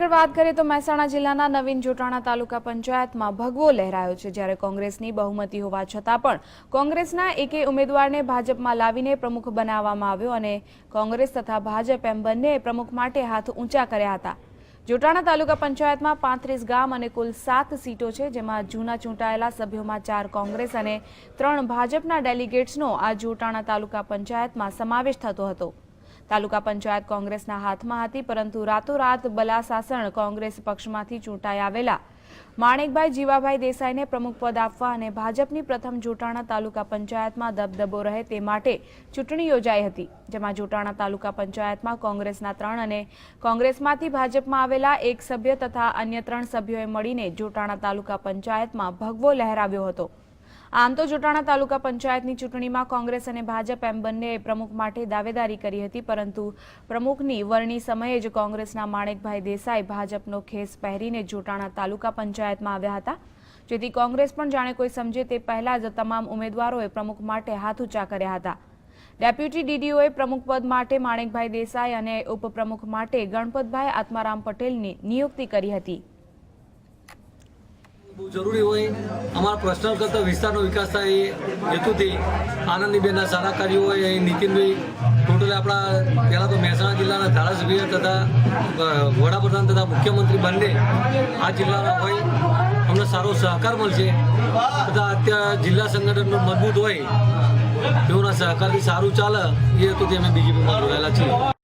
વાત કરીએ તો મહેસાણા જિલ્લાના નવીન જોટાણા તાલુકા પંચાયતમાં ભગવો લહેરાયો છે, જ્યારે કોંગ્રેસની બહુમતી હોવા છતાં પણ કોંગ્રેસના એકે ઉમેદવારને ભાજપમાં લાવીને પ્રમુખ બનાવવામાં આવ્યો અને કોંગ્રેસ તથા ભાજપ એમ બંને પ્રમુખ માટે હાથ ઊંચા કર્યા હતા. જોટાણા તાલુકા પંચાયતમાં પાંત્રીસ ગામ અને કુલ સાત સીટો છે, જેમાં જૂના ચૂંટાયેલા સભ્યોમાં ચાર કોંગ્રેસ અને ત્રણ ભાજપના ડેલિગેટ્સનો આ જોટાણા તાલુકા પંચાયતમાં સમાવેશ થતો હતો. તાલુકા પંચાયત કોંગ્રેસના હાથમાં હતી, પરંતુ રાતોરાત બલાસાસણ કોંગ્રેસ પક્ષમાંથી ચૂંટાઈ આવેલા. માણેકભાઈ જીવાભાઈ દેસાઈને પ્રમુખ પદ આપવા અને ભાજપની પ્રથમ જોટાણા તાલુકા પંચાયતમાં દબદબો રહે તે માટે ચૂંટણી યોજાઈ હતી, જેમાં જોટાણા તાલુકા પંચાયતમાં કોંગ્રેસના ત્રણ અને કોંગ્રેસમાંથી ભાજપમાં આવેલા એક સભ્ય તથા અન્ય ત્રણ સભ્યોએ મળીને જોટાણા તાલુકા પંચાયતમાં ભગવો લહેરાવ્યો હતો. આમ તો જોટાણા તાલુકા પંચાયતની ચૂંટણીમાં કોંગ્રેસ અને ભાજપ એમ બંનેએ પ્રમુખ માટે દાવેદારી કરી હતી, પરંતુ પ્રમુખની વરણી સમયે જ કોંગ્રેસના માણેકભાઈ દેસાઈ ભાજપનો ખેસ પહેરીને જોટાણા તાલુકા પંચાયતમાં આવ્યા હતા. જેથી કોંગ્રેસ પણ જાણે કોઈ સમજે તે પહેલા જ તમામ ઉમેદવારોએ પ્રમુખ માટે હાથ ઊંચા કર્યા હતા. ડેપ્યુટી ડીડીઓએ પ્રમુખ પદ માટે માણેકભાઈ દેસાઈ અને ઉપપ્રમુખ માટે ગણપતભાઈ આત્મારામ પટેલની નિયુક્તિ કરી હતી. બહુ જરૂરી હોય. અમારા પર્સનલ કરતા વિસ્તારનો વિકાસ થાય એ હેતુથી આનંદીબેનના સારા કાર્યો હોય એ નીતિનભાઈ ટોટલ આપણા પહેલાં તો મહેસાણા જિલ્લાના ધારાસભ્ય તથા વડાપ્રધાન તથા મુખ્યમંત્રી બંને આ જિલ્લાના હોય. અમને સારો સહકાર મળશે. તથા અત્યારે જિલ્લા સંગઠનનો મજબૂત હોય, તેઓના સહકારથી સારું ચાલે, એ હેતુથી અમે બીજેપીમાં જોડાયેલા છીએ.